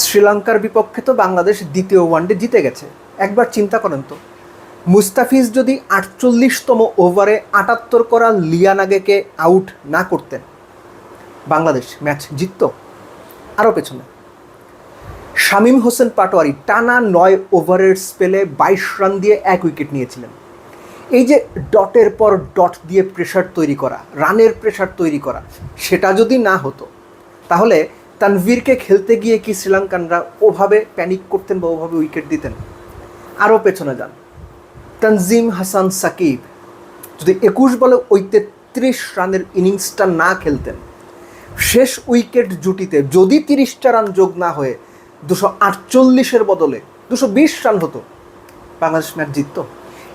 শ্রীলঙ্কার বিপক্ষে তো বাংলাদেশ দ্বিতীয় ওয়ানডে জিতে গেছে। একবার চিন্তা করেন তো। মুস্তাফিজ যদি আটচল্লিশতম ওভারে আটাত্তর করা লিয়ানাগেকে আউট না করতেন, বাংলাদেশ ম্যাচ জিতত আরও পেছনে। শামীম হোসেন পাটোয়ারি টানা নয় ওভারের স্পেলে বাইশ রান দিয়ে এক উইকেট নিয়েছিলেন। এই যে ডটের পর ডট দিয়ে প্রেশার তৈরি করা, রানের প্রেশার তৈরি করা, সেটা যদি না হতো, তাহলে তানভীরকে খেলতে গিয়ে কি শ্রীলঙ্কানরা ওভাবে প্যানিক করতেন বা ওভাবে উইকেট দিতেন? আরও পেছনে যান। তানজিম হাসান সাকিব যদি একুশ বলে ওই তেত্রিশ রানের ইনিংসটা না খেলতেন, শেষ উইকেট জুটিতে যদি তিরিশটা রান যোগ না হয়ে দুশো আটচল্লিশের বদলে দুশো বিশ রান হতো, বাংলাদেশ ম্যাচ জিততো।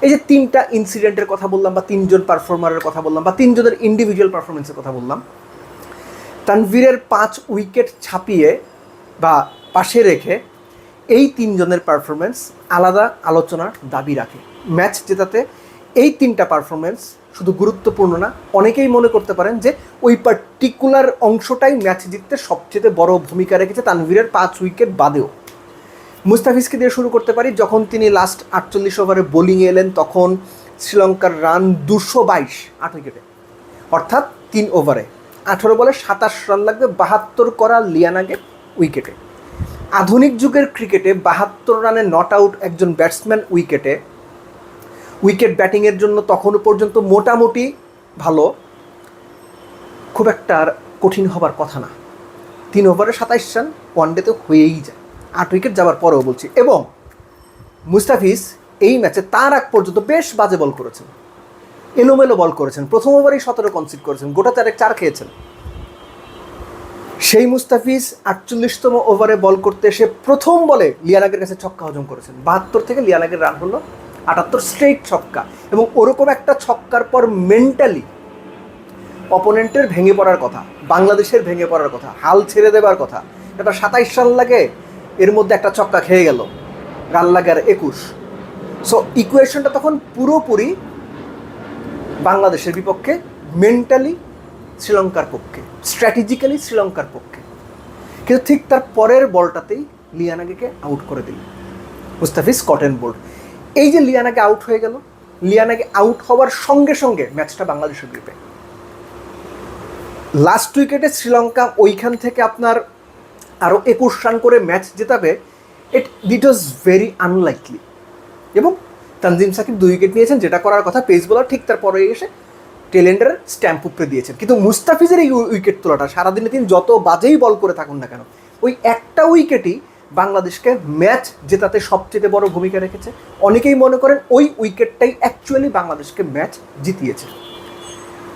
এই যে তিনটা ইনসিডেন্টের কথা বললাম বা তিনজন পারফর্মারের কথা বললাম বা তিনজনের ইন্ডিভিজুয়াল পারফরমেন্সের কথা বললাম তানভীরের পাঁচ উইকেট ছাপিয়ে বা পাশে রেখে এই তিনজনের পারফরমেন্স আলাদা আলোচনার দাবি রাখে। ম্যাচ জেতাতে এই তিনটা পারফরমেন্স শুধু গুরুত্বপূর্ণ না, অনেকেই মনে করতে পারেন যে ওই পার্টিকুলার অংশটাই ম্যাচ জিততে সবচেয়ে বড় ভূমিকা রেখেছে তানভীরের পাঁচ উইকেট বাদেও। মুস্তাফিজকে দিয়ে শুরু করতে পারি, যখন তিনি লাস্ট আটচল্লিশ ওভারে বোলিংয়ে এলেন, তখন শ্রীলঙ্কার রান দুশো বাইশ আট উইকেটে। অর্থাৎ তিন ওভারে আঠেরো বলে সাতাশ রান লাগবে, বাহাত্তর করা লিয়ানাগে উইকেটে। আধুনিক যুগের ক্রিকেটে বাহাত্তর রানে নট আউট একজন ব্যাটসম্যান উইকেটে। উইকেট ব্যাটিংয়ের জন্য তখনও পর্যন্ত মোটামুটি ভালো। খুব একটা কঠিন হবার কথা না। তিন ওভারে সাতাইশ রান ওয়ানডেতে হয়েই যায়। আট উইকেট যাওয়ার পরেও বলছি। এবং মুস্তাফিজ এই ম্যাচে তার আগ পর্যন্ত বেশ বাজে বল করেছেন। এলোমেলো বল করেছেন। প্রথম ওভারেই সতেরো কনসিড করেছেন। গোটা চারেক চার খেয়েছেন। সেই মুস্তাফিজ আটচল্লিশতম ওভারে বল করতে এসে প্রথম বলে লিয়ানাগের কাছে ছক্কা হজম করেছেন। বাহাত্তর থেকে লিয়ানাগের রান হলো, আটাত্তর স্ট্রেইট ছক্কা এবং ওরকম একটা ছক্কার পর মেন্টালি অপোনেন্টের ভেঙে পড়ার কথা, বাংলাদেশের ভেঙে পড়ার কথা, হাল ছেড়ে দেবার কথা এটা সাতাইশ রান লাগে, এর মধ্যে একটা ছক্কা খেয়ে গেল। রান লাগে আর একুশ সো ইকুয়েশনটা তখন পুরোপুরি বাংলাদেশের বিপক্ষে মেন্টালি শ্রীলঙ্কার পক্ষে স্ট্র্যাটেজিক্যালি শ্রীলঙ্কার পক্ষে। কিন্তু ঠিক তার পরের বলটাতেই লিয়ানাগেকে আউট করে দিল। মুস্তাফিজ কটেন বোল্ড এই যে লিয়ানাকে আউট হয়ে গেল লিয়ানাকে আউট হওয়ার সঙ্গে সঙ্গে ম্যাচটা বাংলাদেশের গ্রুপে লাস্ট উইকেটে শ্রীলঙ্কা ওইখান থেকে আপনার আরও একুশ রান করে match জেতাবে it it was very unlikely এবং তানজিম সাকিব দুই উইকেট নিয়েছেন, যেটা করার কথা পেস বোলার ঠিক তার পরে এসে টেলেন্ডার স্ট্যাম্প উপরে দিয়েছেন। কিন্তু মুস্তাফিজের এই উইকেট তোলাটা, সারাদিনে তিনি যত বাজেই বল করে থাকুন না কেন, ওই একটা উইকেটই বাংলাদেশকে ম্যাচ জেতাতে সবচেয়ে বড় ভূমিকা রেখেছে। অনেকেই মনে করেন ওই উইকেটটাই অ্যাকচুয়ালি বাংলাদেশকে ম্যাচ জিতিয়েছে।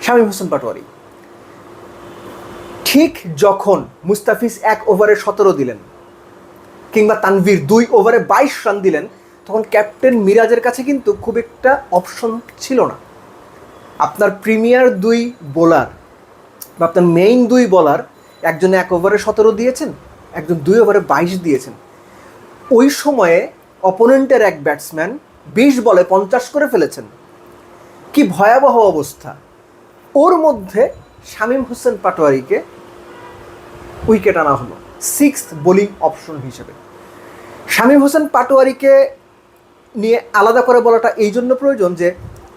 শামীম হোসেন পাটোয়ারি, ঠিক যখন মুস্তাফিজ এক ওভারে সতেরো দিলেন, কিংবা তানভীর দুই ওভারে বাইশ রান দিলেন তখন ক্যাপ্টেন মিরাজের কাছে কিন্তু খুব একটা অপশন ছিল না। আপনার প্রিমিয়ার দুই বোলার বা আপনার মেইন দুই বলার একজন এক ওভারে সতেরো দিয়েছেন, একজন দুই ওভারে বাইশ দিয়েছেন। ওই সময়ে অপোনেন্টের এক ব্যাটসম্যান বিশ বলে পঞ্চাশ করে ফেলেছেন। কি ভয়াবহ অবস্থা। ওর মধ্যে শামীম হোসেন পাটোয়ারিকে উইকেট আনা হলো সিক্স বোলিং অপশন হিসেবে। শামীম হোসেন পাটোয়ারিকে নিয়ে আলাদা করে বলাটা এই জন্য প্রয়োজন যে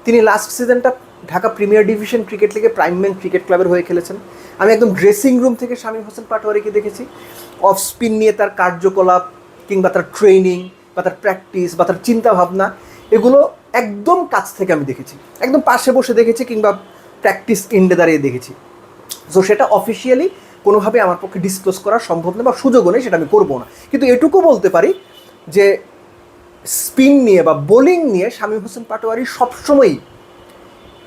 তিনি লাস্ট সিজনটা ঢাকা প্রিমিয়ার ডিভিশন ক্রিকেট লিগে প্রাইম ব্যাংক ক্রিকেট ক্লাবের হয়ে খেলেছেন। আমি একদম ড্রেসিং রুম থেকে শামীম হোসেন পাটোয়ারিকে দেখেছি। অফ স্পিন নিয়ে তার কার্যকলাপ কিংবা তার ট্রেনিং বা তার প্র্যাকটিস বা তার চিন্তাভাবনা, এগুলো একদম কাছ থেকে আমি দেখেছি। একদম পাশে বসে দেখেছি কিংবা প্র্যাকটিস ইন্ডে দাঁড়িয়ে দেখেছি। সো সেটা অফিসিয়ালি কোনোভাবে আমার পক্ষে ডিসক্লোজ করা সম্ভব নয় বা সুযোগও নেই, সেটা আমি করব না। কিন্তু এটুকু বলতে পারি যে স্পিন নিয়ে বা বোলিং নিয়ে শামীম হোসেন পাটোয়ারি সবসময়ই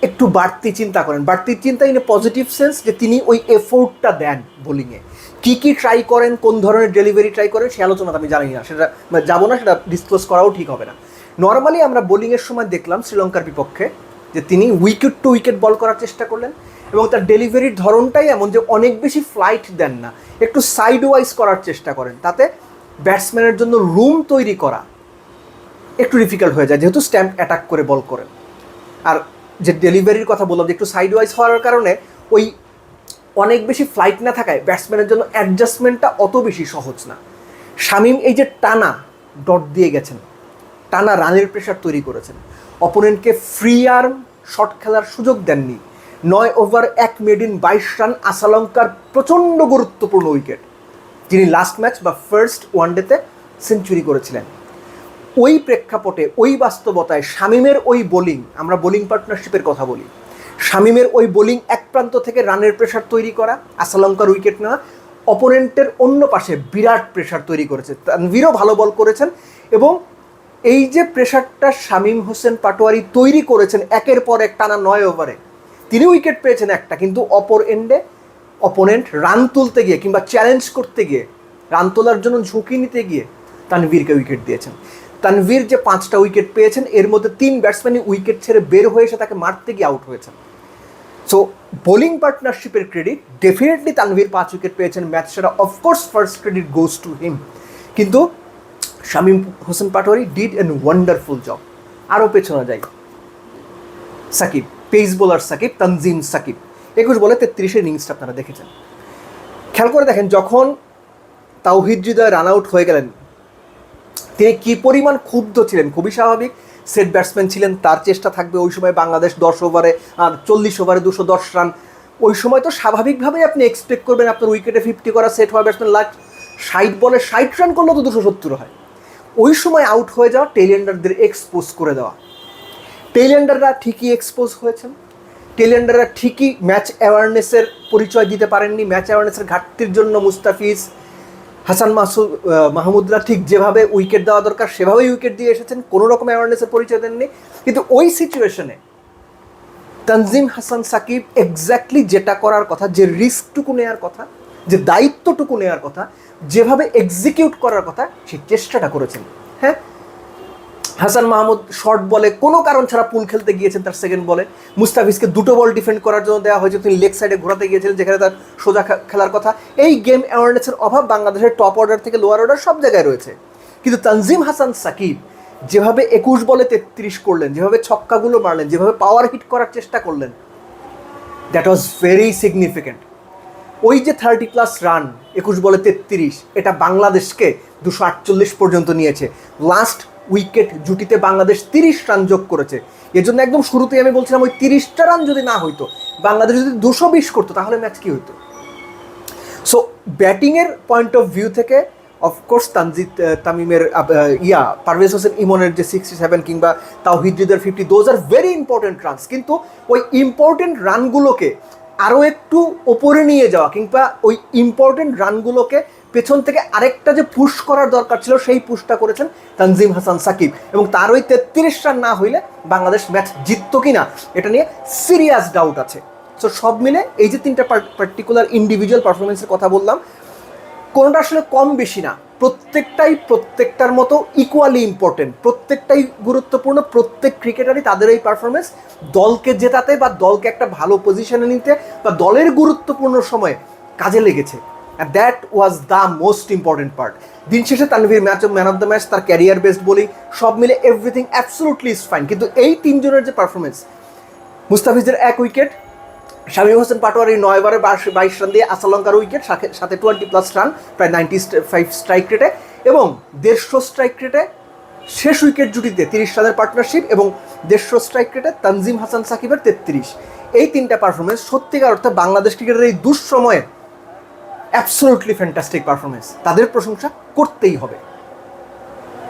একটু বাড়তি চিন্তা করেন। বাড়তি চিন্তা ইন এ পজিটিভ সেন্স যে তিনি ওই এফোর্টটা দেন বোলিংয়ে। কী কী ট্রাই করেন, কোন ধরনের ডেলিভারি ট্রাই করেন, সে আলোচনা আমি জানি না। সেটা মানে যাব না, সেটা ডিসক্লোজ করাও ঠিক হবে না। নর্মালি আমরা বোলিংয়ের সময় দেখলাম শ্রীলঙ্কার বিপক্ষে যে তিনি উইকেট টু উইকেট বল করার চেষ্টা করলেন এবং তার ডেলিভারির ধরনটাই এমন যে অনেক বেশি ফ্লাইট দেন না। একটু সাইড ওয়াইজ করার চেষ্টা করেন। তাতে ব্যাটসম্যানের জন্য রুম তৈরি করা একটু ডিফিকাল্ট হয়ে যায়, যেহেতু স্ট্যাম্প অ্যাটাক করে বল করেন আর যে ডেলিভারির কথা বললাম, যে একটু সাইড ওয়াইজ হওয়ার কারণে ওই অনেক বেশি ফ্লাইট না থাকায় ব্যাটসম্যানের জন্য অ্যাডজাস্টমেন্টটা অত বেশি সহজ না। শামিম এই যে টানা ডট দিয়ে গেছেন, টানা রানের প্রেশার তৈরি করেছেন অপোনেন্টকে ফ্রি আর্ম শট খেলার সুযোগ দেননি। নয় ওভার এক মেড ইন বাইশ রান আসালঙ্কার প্রচণ্ড গুরুত্বপূর্ণ উইকেট যিনি লাস্ট ম্যাচ বা ফার্স্ট ওয়ানডেতে সেঞ্চুরি করেছিলেন। ওই প্রেক্ষাপটে, ওই বাস্তবতায় শামিমের ওই বোলিং, আমরা বোলিং পার্টনারশিপের কথা বলি, শামিমের ওই বোলিং এক প্রান্ত থেকে রানের প্রেশার তৈরি করা, আসালঙ্কার উইকেট নেওয়া অপোনেন্টের অন্য পাশে বিরাট প্রেশার তৈরি করেছে, তানভীরও ভালো বল করেছেন এবং এই যে প্রেশারটা শামীম হোসেন পাটোয়ারি তৈরি করেছেন একের পর এক টানা নয় ওভারে তিনি উইকেট পেয়েছেন একটা, কিন্তু অপর এন্ডে অপোনেন্ট রান তুলতে গিয়ে কিংবা চ্যালেঞ্জ করতে গিয়ে রান তোলার জন্য ঝুঁকি নিতে গিয়ে তানভীরকে উইকেট দিয়েছেন। তানভীর যে পাঁচটা উইকেট পেয়েছেন, এর মধ্যে তিন ব্যাটসম্যানই উইকেট ছেড়ে বের হয়ে এসে তাকে মারতে গিয়ে আউট হয়েছেন। সো বোলিং পার্টনারশিপের ক্রেডিট ডেফিনেটলি তানভীর পাঁচ উইকেট পেয়েছেন ম্যাচ সেটা of course first credit goes to him কিন্তু Shamim Hossain Patwari did an wonderful job আরও পেছনে যাই। Sakib pace bowler Sakib, Tanzim Sakib. একুশ বলে তেত্রিশের ইনিংসটা আপনারা দেখেছেন। খেয়াল করে দেখেন, যখন তাওহিদ হৃদয় রান আউট হয়ে গেলেন তিনি কি পরিমাণ ক্ষুব্ধ ছিলেন? খুবই স্বাভাবিক। সেট ব্যাটসম্যান ছিলেন, তার চেষ্টা থাকবে ওই সময় বাংলাদেশ দশ ওভারে, আর চল্লিশ ওভারে দুশো দশ রান। ওই সময় তো স্বাভাবিকভাবেই আপনি এক্সপেক্ট করবেন আপনার উইকেটে ফিফটি করা সেট হওয়া ব্যাটসম্যান লাস্ট ষাট বলে ষাট রান করলেও তো দুশো সত্তর হয়। ওই সময় আউট হয়ে যাওয়া টেলিয়ান্ডারদের এক্সপোজ করে দেওয়া। টেলিয়ান্ডাররা ঠিকই এক্সপোজ হয়েছেন। টেলিয়ান্ডাররা ঠিকই ম্যাচ অ্যাওয়ারনেসের পরিচয় দিতে পারেননি। ম্যাচ অ্যাওয়ারনেসের ঘাটতির জন্য মুস্তাফিজ হাসান মাসুদ মাহমুদরা ঠিক যেভাবে উইকেট দেওয়া দরকার, সেভাবেই উইকেট দিয়ে এসেছেন। কোনো রকম অ্যাওয়ারনেসের পরিচয় দেননি। কিন্তু ওই সিচুয়েশনে তানজিম হাসান সাকিব এক্স্যাক্টলি যেটা করার কথা, যে রিস্কটুকু নেওয়ার কথা, যে দায়িত্বটুকু নেওয়ার কথা, যেভাবে এক্সিকিউট করার কথা সেই চেষ্টাটা করেছেন। হ্যাঁ? হাসান মাহমুদ শর্ট বলে কোনো কারণ ছাড়া পুল খেলতে গিয়েছেন তার সেকেন্ড বলে মুস্তাফিজকে দুটো বল ডিফেন্ড করার জন্য দেওয়া হয়েছে। তিনি লেগ সাইডে ঘোরাতে গিয়েছিলেন, যেখানে তার সোজা খেলার কথা। এই গেম অ্যাওয়ারনেসের অভাব বাংলাদেশের টপ অর্ডার থেকে লোয়ার অর্ডার সব জায়গায় রয়েছে। কিন্তু তানজিম হাসান সাকিব যেভাবে একুশ বলে তেত্রিশ করলেন, যেভাবে ছক্কাগুলো মারলেন, যেভাবে পাওয়ার হিট করার চেষ্টা করলেন দ্যাট ওয়াজ ভেরি সিগনিফিক্যান্ট ওই যে থার্টি প্লাস রান একুশ বলে তেত্রিশ, এটা বাংলাদেশকে দুশো আটচল্লিশ পর্যন্ত নিয়েছে। লাস্ট উইকেট জুটিতে বাংলাদেশ তিরিশ রান যোগ করেছে। এর জন্য একদম শুরুতেই আমি বলছিলাম ওই তিরিশটা রান যদি না হইতো, বাংলাদেশ যদি দুশো বিশ করতো, তাহলে ম্যাচ কি হতো সো ব্যাটিংয়ের পয়েন্ট অফ ভিউ থেকে অফকোর্স তানজিদ তামিমের ইয়া, পারভেজ হোসেন ইমনের যে সিক্সটি সেভেন কিংবা তাওহিদের fifty those are very important runs কিন্তু ওই ইম্পর্টেন্ট রানগুলোকে আরও একটু ওপরে নিয়ে যাওয়া কিংবা ওই ইম্পর্টেন্ট রানগুলোকে পেছন থেকে আরেকটা যে পুশ করার দরকার ছিল, সেই পুশটা করেছেন তানজিম হাসান সাকিব। এবং তার ওই তেত্রিশ রান না হইলে বাংলাদেশ ম্যাচ জিততো কি না এটা নিয়ে সিরিয়াস ডাউট আছে। সো সব মিলে এই যে তিনটা পার্টিকুলার ইন্ডিভিজুয়াল পারফরমেন্সের কথা বললাম, কোনোটা আসলে কম বেশি না। প্রত্যেকটাই প্রত্যেকটার মতো ইকুয়ালি ইম্পর্টেন্ট প্রত্যেকটাই গুরুত্বপূর্ণ, প্রত্যেক ক্রিকেটারই তাদের এই পারফরমেন্স দলকে জেতাতে বা দলকে একটা ভালো পজিশনে নিতে বা দলের গুরুত্বপূর্ণ সময়ে কাজে লেগেছে। That was the most important part দিন শেষে Tanvir match man of the match তার ক্যারিয়ার বেস্ট বলি সব মিলে এভরিথিং অ্যাবসলুটলি ইজ ফাইন কিন্তু এই তিনজনের যে পারফরমেন্স মুস্তাফিজের এক উইকেট শামীম হোসেন পাটোয়ারি নয় বারে বাইশ- রান দিয়ে আসালঙ্কার উইকেট সাথে টোয়েন্টি প্লাস রান প্রায় নাইনটি ফাইভ স্ট্রাইক রেটে এবং দেড়শো স্ট্রাইক রেটে শেষ উইকেট জুটিতে তিরিশ রানের পার্টনারশিপ এবং দেড়শো স্ট্রাইক রেটে তানজিম হাসান সাকিবের তেত্রিশ। এই তিনটা পারফরমেন্স সত্যিকার অর্থে বাংলাদেশ ক্রিকেটের এই দুঃসময়ে অ্যাবসোলুটলি ফ্যান্টাস্টিক পারফরমেন্স তাদের প্রশংসা করতেই হবে।